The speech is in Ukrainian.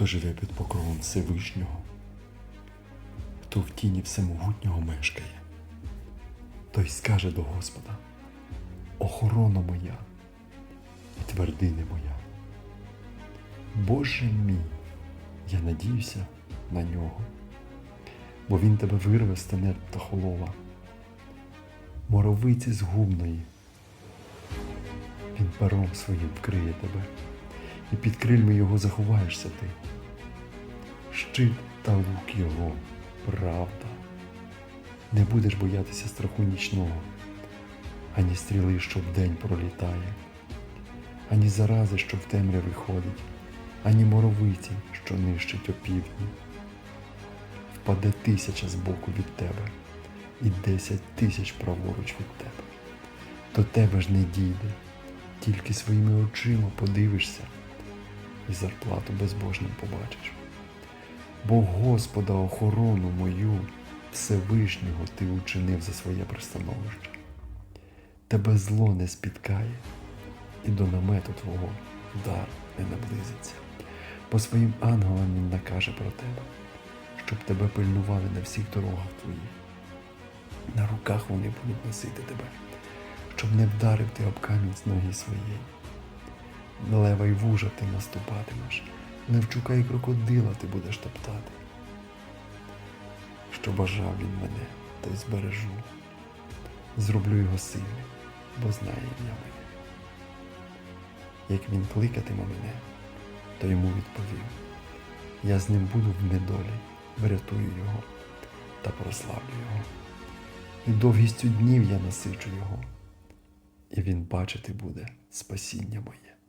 хто живе під покровом Всевишнього, хто в тіні всемогутнього мешкає, той скаже до Господа, охорона моя і твердине моя. Боже мій, я надіюся на нього, бо він тебе вирве з тенет та холова, моровиці згубної. Він пером своїм вкриє тебе, і під крильми його заховаєшся ти. Щит та лук його, правда. Не будеш боятися страху нічного, ані стріли, що вдень пролітає, ані зарази, що в темряві ходить, ані моровиці, що нищить опівдні. Впаде тисяча з боку від тебе, і десять тисяч праворуч від тебе. До тебе ж не дійде, тільки своїми очима подивишся і зарплату безбожним побачиш. Бо Господа охорону мою Всевишнього ти учинив за своє пристановище. Тебе зло не спіткає, і до намету твого дар не наблизиться, бо своїм ангелам він накаже про тебе, щоб тебе пильнували на всіх дорогах твоїх. На руках вони будуть носити тебе, щоб не вдарив ти об камінь з ноги своєї. Лева й вужа ти наступатимеш, левчука і крокодила ти будеш топтати. Що бажав він мене, то й збережу. Зроблю його сильним, бо знає ім'я моє. Як він кликатиме мене, то йому відповім. Я з ним буду в недолі, врятую його та прославлю його. І довгістю днів я насичу його, і він бачити буде спасіння моє.